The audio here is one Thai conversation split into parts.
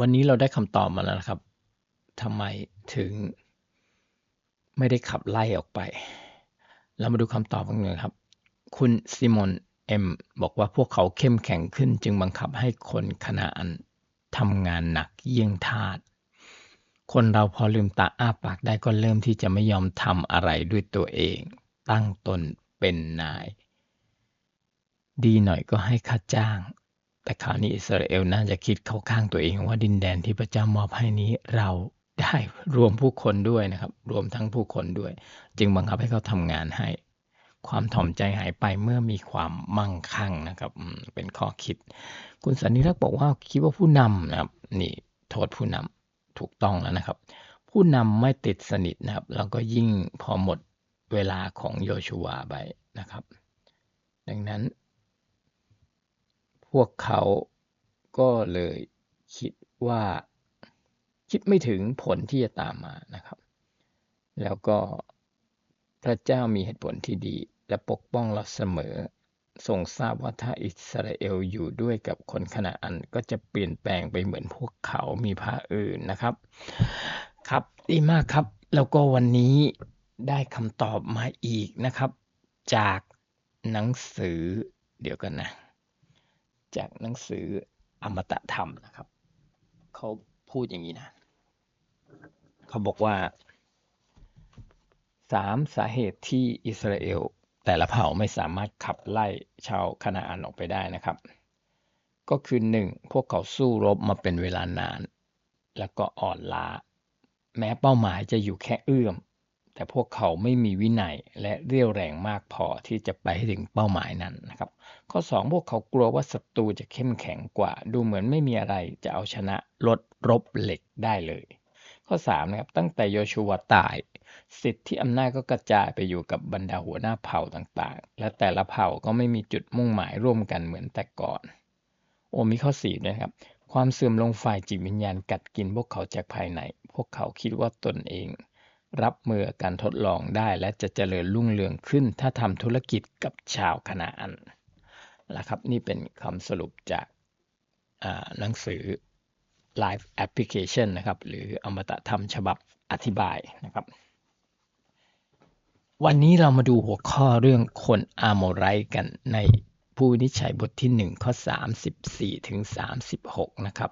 วันนี้เราได้คำตอบมาแล้วนะครับทำไมถึงไม่ได้ขับไล่ออกไป เรามาดูคำตอบกันเลยครับ คุณซิมอนเอ็มบอกว่าพวกเขาเข้มแข็งขึ้น จึงบังคับให้คนคณะอันทำงานหนักเยี่ยงทาสคนเราพอลืมตาอ้าปากได้ก็เริ่มที่จะไม่ยอมทำอะไรด้วยตัวเอง ตั้งตนเป็นนาย ดีหน่อยก็ให้ค่าจ้าง แต่คราวนี้อิสราเอลน่าจะคิดเข้าข้างตัวเองว่าดินแดนที่พระเจ้ามอบให้นี้เราได้รวมผู้คนด้วยนะครับ รวมทั้งผู้คนด้วย จึงบังคับให้เขาทำงานให้ ความถ่อมใจหายไปเมื่อมีความมั่งคั่งนะครับเป็นข้อคิด คุณสันนิรักษ์บอกว่าคิดว่าผู้นำนะครับนี่โทษผู้นำถูกต้องแล้วนะครับ ผู้นำไม่ติดสนิทนะครับ แล้วก็ยิ่งพอหมดเวลาของโยชูวาไปนะครับ ดังนั้น พวกเขาก็เลยคิดว่าคิดไม่ถึงผลที่จะตามมานะครับ แล้วก็พระเจ้ามีเหตุผลที่ดี และปกป้องเราเสมอทรงทราบว่าถ้าอิสราเอลอยู่ด้วยกับคนขณะอันก็จะเปลี่ยนแปลงไปเหมือนพวกเขามีพาอื่นนะครับ ครับดีมากครับ แล้วก็วันนี้ได้คำตอบมาอีกนะครับ จากหนังสือเดี๋ยวกันนะ จากหนังสืออมตะธรรมนะครับ เขาพูดอย่างนี้นะ เขาบอกว่าสามสาเหตุที่อิสราเอลแต่ละเผ่าไม่สามารถขับไล่ชาวคณาอันออกไปได้นะครับ ก็คือหนึ่งพวกเขาสู้รบมาเป็นเวลานาน แล้วก็อ่อนล้า แม้เป้าหมายจะอยู่แค่เอื้อม แต่พวกเขาไม่มีวินัยและเรี่ยวแรงมากพอที่จะไปถึงเป้าหมายนั้นนะครับ ข้อ 2 พวกเขากลัวว่าศัตรูจะเข้มแข็งกว่า ดูเหมือนไม่มีอะไรจะเอาชนะรถรบเหล็กได้เลย ข้อ3นะครับตั้งแต่โยชูวาตาย สิทธิอำนาจก็กระจายไปอยู่กับบรรดาหัวหน้าเผ่าต่างๆ และแต่ละเผ่าก็ไม่มีจุดมุ่งหมายร่วมกันเหมือนแต่ก่อน โอ้มีข้อ4ด้วยนะครับความเสื่อมลงฝ่ายจิตวิญญาณกัดกินพวกเขาจากภายใน พวกเขาคิดว่าตนเอง รับมือการทดลองได้และจะเจริญรุ่งเรืองขึ้น ถ้าทำธุรกิจกับชาวคณะอันนะครับ นี่เป็นคำสรุปจากหนังสือ Live Application นะครับ หรืออมตะธรรมฉบับอธิบายนะครับ วันนี้เรามาดูหัวข้อเรื่องคนอาโมไรกันในผู้นิจฉัยบทที่ 1 ข้อ 34 ถึง 36 นะครับ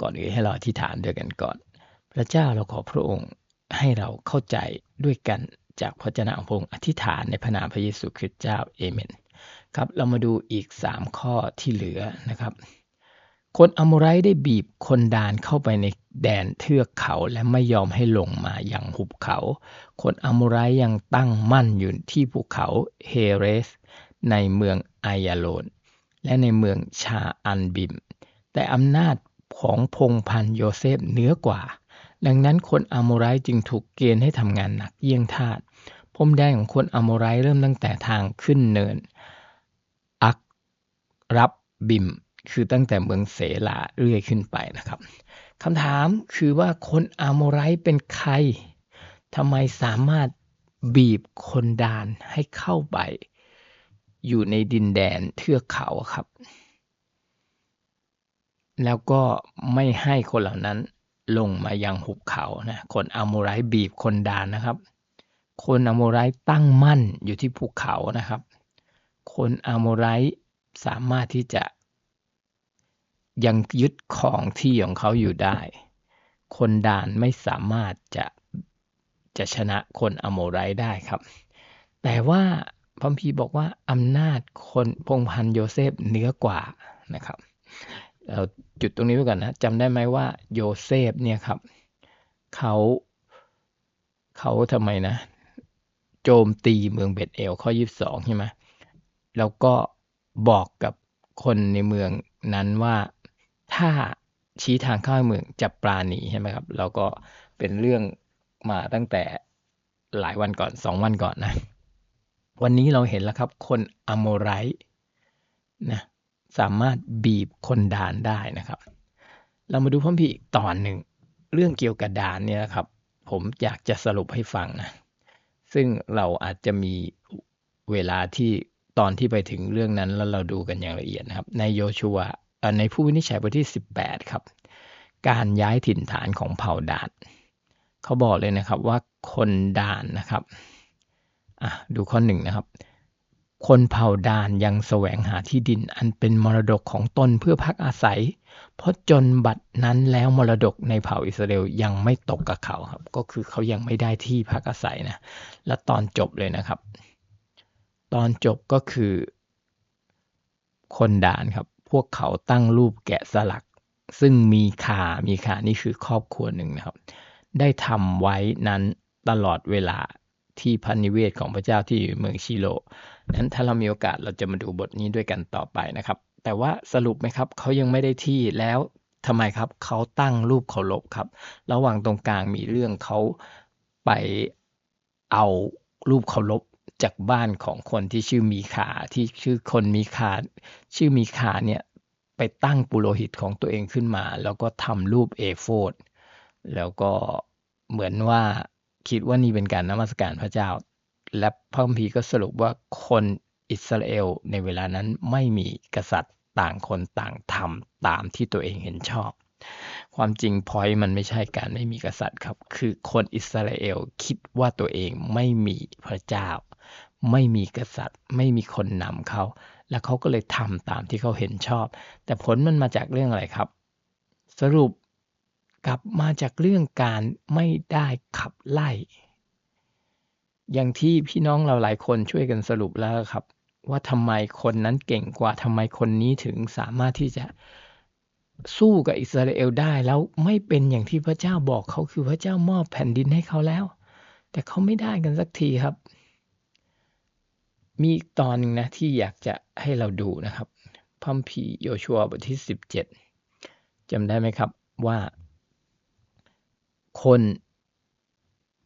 ก่อนอื่นให้เราอธิษฐานด้วยกันก่อน พระเจ้าเราขอพระองค์ ให้เราเข้าใจด้วยกันจากพระเจ้าของพระองค์อธิษฐานในพระนามพระเยซูคริสต์เจ้าเอเมนครับเรามาดูอีก 3 ข้อที่เหลือนะครับ คนอโมไรได้บีบคนดานเข้าไปในแดนเทือกเขาและไม่ยอมให้ลงมาอย่างหุบเขา คนอโมไรยังตั้งมั่นอยู่ที่ภูเขาเฮเรส ในเมืองไอยาโลนและในเมืองชาอันบิม แต่อำนาจของพงพันโยเซฟเหนือกว่า ดังนั้นคนอโมไรจึงถูกเกณฑ์ให้ทำงานหนักเยี่ยงทาสพรมแดนของคนอโมไรเริ่มตั้งแต่ทางขึ้นเนิน อักรับบิม คือตั้งแต่เมืองเสลาเรื่อยขึ้นไปนะครับคำถามคือว่าคนอาโมไรเป็นใครทำไมสามารถบีบคนดานให้เข้าไป อยู่ในดินแดนเทือกเขาครับ แล้วก็ไม่ให้คนเหล่านั้น ลงมายังหุบเขานะคนอาโมไรบีบคนดานนะครับ คนอาโมไรตั้งมั่นอยู่ที่ภูเขานะครับ คนอาโมไรสามารถที่จะ ยังยึดของที่ของเขาอยู่ได้ คนดานไม่สามารถจะจะชนะคนอโมไรได้ครับ แต่ว่าพระพีบอกว่าอำนาจคนพงพันโยเซฟเหนือกว่านะครับ เราจุดตรงนี้ไว้ก่อนนะจำได้ไหมว่าโยเซฟเนี่ยครับเขาเขาทำไมนะ โจมตีเมืองเบตเอลข้อ 22 ใช่ไหมแล้วก็บอกกับคนในเมืองนั้นว่าถ้าชี้ทางเข้าเมืองจะปราณีใช่ไหมครับเราก็เป็นเรื่องมาตั้งแต่หลายวันก่อนสองวันก่อนนะ วันนี้เราเห็นแล้วครับ คนอโมไรนะ สามารถบีบคนดานได้นะครับ เรามาดูพร้อมพี่อีกตอนหนึ่ง เรื่องเกี่ยวกับดานเนี่ยครับ ผมอยากจะสรุปให้ฟังนะ ซึ่งเราอาจจะมีเวลาที่ตอนที่ไปถึงเรื่องนั้นแล้วเราดูกันอย่างละเอียดนะครับ ในโยชัวในผู้วินิจฉัยบทที่ 18 ครับ การย้ายถิ่นฐานของเผ่าดานเขาบอกเลยนะครับว่าคนดานนะครับดูข้อหนึ่งนะครับ คนเผ่าดานยังแสวงหาที่ดินอันเป็นมรดกของตนเพื่อพักอาศัย เพราะจนบัดนั้นแล้วมรดกในเผ่าอิสราเอลยังไม่ตกกับเขาครับ ก็คือเขายังไม่ได้ที่พักอาศัยนะ และตอนจบเลยนะครับ ตอนจบก็คือ คนดานครับ พวกเขาตั้งรูปแกะสลัก ซึ่งมีคามีคานี่คือครอบครัวหนึ่งนะครับ ได้ทำไว้นั้นตลอดเวลา ที่พันนิเวศของพระเจ้าที่อยู่เมืองชิโลนั้นถ้าเรามีโอกาสเราจะมาดูบทนี้ด้วยกันต่อไปนะครับ แต่ว่าสรุปไหมครับเขายังไม่ได้ที่แล้วทำไมครับเขาตั้งรูปเคารพครับ ระหว่างตรงกลางมีเรื่องเขาไปเอารูปเคารพจากบ้านของคนที่ชื่อมีขาที่ชื่อคนมีขาชื่อมีขาเนี่ยไปตั้งปุโรหิตของตัวเองขึ้นมา แล้วก็ทำรูปเอโฟดแล้วก็เหมือนว่า คิดว่านี่เป็นการนมัสการพระเจ้า และพระคัมภีร์ก็สรุปว่าคนอิสราเอลในเวลานั้นไม่มีกษัตริย์ต่างคนต่างทำตามที่ตัวเองเห็นชอบ ความจริงพอยมันไม่ใช่การไม่มีกษัตริย์ครับ คือคนอิสราเอลคิดว่าตัวเองไม่มีพระเจ้า ไม่มีกษัตริย์ ไม่มีคนนำเขา แล้วเขาก็เลยทำตามที่เขาเห็นชอบ แต่ผลมันมาจากเรื่องอะไรครับ สรุป กลับมาจากเรื่องการไม่ได้ขับไล่ อย่างที่พี่น้องเราหลายคนช่วยกันสรุปแล้วครับ ว่าทำไมคนนั้นเก่งกว่าทำไมคนนี้ถึงสามารถที่จะสู้กับอิสราเอลได้แล้วไม่เป็นอย่างที่พระเจ้าบอกเขาคือพระเจ้ามอบแผ่นดินให้เขาแล้ว แต่เขาไม่ได้กันสักทีครับ มีตอนหนึ่งนะที่อยากจะให้เราดูนะครับพัมพีโยชัวบทที่สิบเจ็ดจำได้ไหมครับว่า คน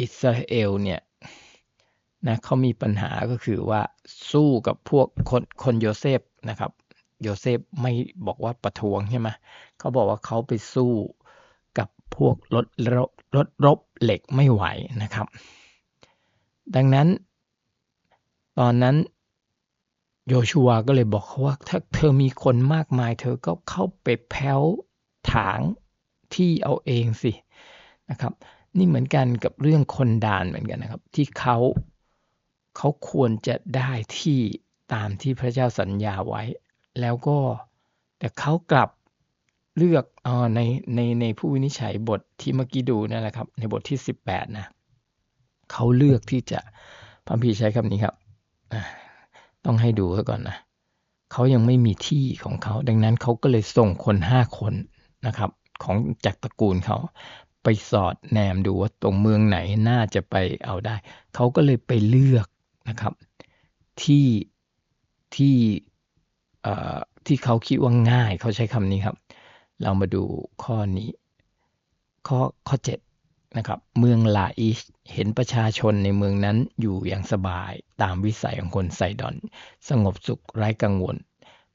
อิสราเอลเนี่ยนะเขามีปัญหาก็คือว่าสู้กับพวกคนคนโยเซฟนะครับ โยเซฟไม่บอกว่าประท้วงใช่ไหมเขาบอกว่าเขาไปสู้กับพวกรถรถรถรบเหล็กไม่ไหวนะครับ ดังนั้นตอนนั้นโยชัวก็เลยบอกเขาว่าถ้าเธอมีคนมากมาย เธอก็เข้าไปแพ้วถางที่เอาเองสิ นะครับ นี่เหมือนกันกับเรื่องคนด่านเหมือนกันนะครับ ที่เขาเขาควรจะได้ที่ตามที่พระเจ้าสัญญาไว้ แล้วก็แต่เขากลับเลือกออในในในผู้วินิจฉัยบทที่เมื่อกี้ดูนั่นแหละครับ ในบทที่ 18 นะเขาเลือกที่จะพระพีใช้คำนี้ครับต้องให้ดูซะก่อนนะเขายังไม่มีที่ของเขา ดังนั้นเขาก็เลยส่งคนห้าคนนะครับ ของจากตระกูลเขา ไปสอดแนมดูว่าตรงเมืองไหนน่าจะไปเอาได้ เขาก็เลยไปเลือกนะครับ ที่ที่ที่เขาคิดว่าง่ายเขาใช้คำนี้ครับ เรามาดูข้อนี้ ข้อข้อ7นะครับเมืองลาอิชเห็นประชาชนในเมืองนั้นอยู่อย่างสบายตามวิสัยของคนไซดอน สงบสุขไร้กังวล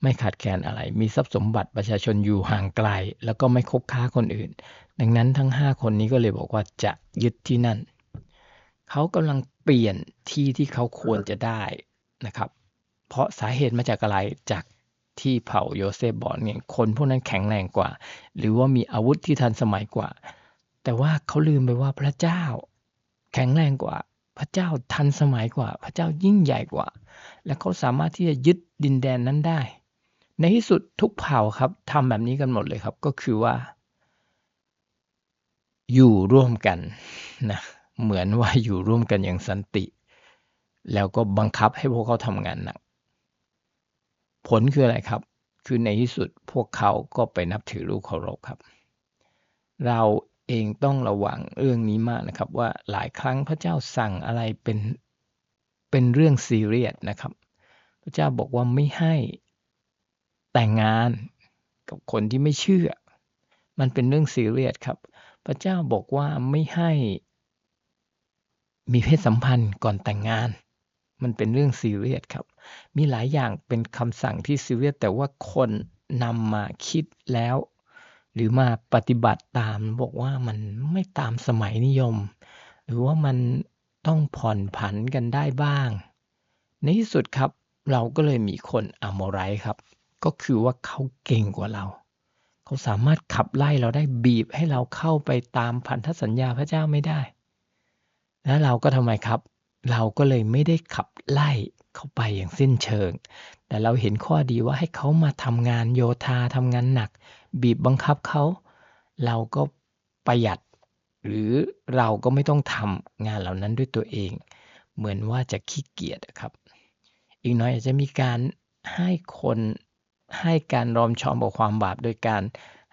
ไม่ขาดแคลนอะไร มีทรัพย์สมบัติประชาชนอยู่ห่างไกล แล้วก็ไม่คบค้าคนอื่น ดังนั้นทั้งห้าคนนี้ก็เลยบอกว่าจะยึดที่นั่น เขากำลังเปลี่ยนที่ที่เขาควรจะได้นะครับ เพราะสาเหตุมาจากอะไรจากที่เผ่าโยเซฟบอกเนี่ยคนพวกนั้นแข็งแรงกว่า หรือว่ามีอาวุธที่ทันสมัยกว่า แต่ว่าเขาลืมไปว่าพระเจ้า แข็งแรงกว่า พระเจ้าทันสมัยกว่า พระเจ้ายิ่งใหญ่กว่า และเขาสามารถที่จะยึดดินแดนนั้นได้ ในที่สุดทุกเผ่าครับทำแบบนี้กันหมดเลยครับ ก็คือว่า อยู่ร่วมกันนะเหมือนว่าอยู่ร่วมกันอย่างสันติ แล้วก็บังคับให้พวกเขาทำงานหนัก ผลคืออะไรครับ คือในที่สุดพวกเขาก็ไปนับถือรูปเคารพครับ เราเองต้องระวังเรื่องนี้มากนะครับ ว่าหลายครั้งพระเจ้าสั่งอะไรเป็นเป็นเรื่องซีเรียสนะครับ พระเจ้าบอกว่าไม่ให้ แต่งงานกับคนที่ไม่เชื่อ มันเป็นเรื่องซีเรียสครับ พระเจ้าบอกว่าไม่ให้มีเพศสัมพันธ์ก่อนแต่งงาน มันเป็นเรื่องซีเรียสครับ มีหลายอย่างเป็นคำสั่งที่ซีเรียสแต่ว่าคนนำมาคิดแล้ว หรือมาปฏิบัติตามบอกว่ามันไม่ตามสมัยนิยม หรือว่ามันต้องผ่อนผันกันได้บ้าง ในที่สุดครับเราก็เลยมีคนอโมไรครับ ก็คือว่าเขาเก่งกว่าเรา เขาสามารถขับไล่เราได้บีบให้เราเข้าไปตามพันธสัญญาพระเจ้าไม่ได้ แล้วเราก็ทำไมครับ เราก็เลยไม่ได้ขับไล่เขาไปอย่างสิ้นเชิง แต่เราเห็นข้อดีว่าให้เขามาทำงานโยธาทำงานหนัก บีบบังคับเขา เราก็ประหยัด หรือเราก็ไม่ต้องทำงานเหล่านั้นด้วยตัวเอง เหมือนว่าจะขี้เกียจครับ อีกหน่อยอาจจะมีการให้คน ให้การรอมชอมกับความบาปโดยการ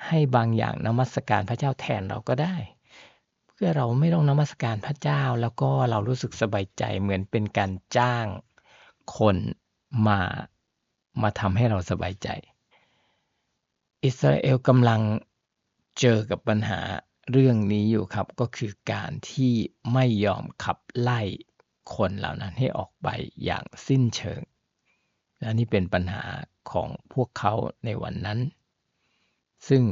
ให้บางอย่างนมัสการพระเจ้าแทนเราก็ได้ เพื่อเราไม่ต้องนมัสการพระเจ้าแล้วก็เรารู้สึกสบายใจเหมือนเป็นการจ้างคนมามาทำให้เราสบายใจ อิสราเอลกำลังเจอกับปัญหาเรื่องนี้อยู่ครับก็คือการที่ไม่ยอมขับไล่คนเหล่านั้นให้ออกไปอย่างสิ้นเชิง และนี่เป็นปัญหาของพวกเขาในวันนั้น ซึ่ง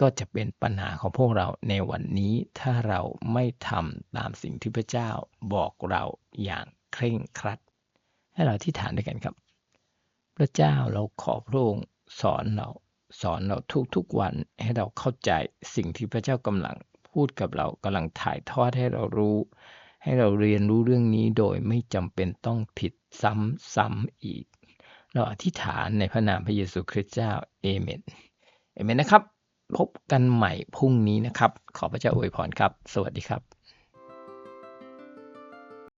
ก็จะเป็นปัญหาของพวกเราในวันนี้ถ้าเราไม่ทำตามสิ่งที่พระเจ้าบอกเราอย่างเคร่งครัด ให้เราที่ฐานด้วยกันครับ พระเจ้าเราขอพระองค์สอนเราสอนเราทุกๆวันให้เราเข้าใจสิ่งที่พระเจ้ากำลังพูดกับเรากำลังถ่ายทอดให้เรารู้ ให้เราเรียนรู้เรื่องนี้โดยไม่จำเป็นต้องผิดซ้ำๆอีก เราอธิษฐานในพระนามพระเยซูคริสต์เจ้าเอเมนเอเมนนะครับ พบกันใหม่พรุ่งนี้นะครับ ขอพระเจ้าอวยพรครับ สวัสดีครับ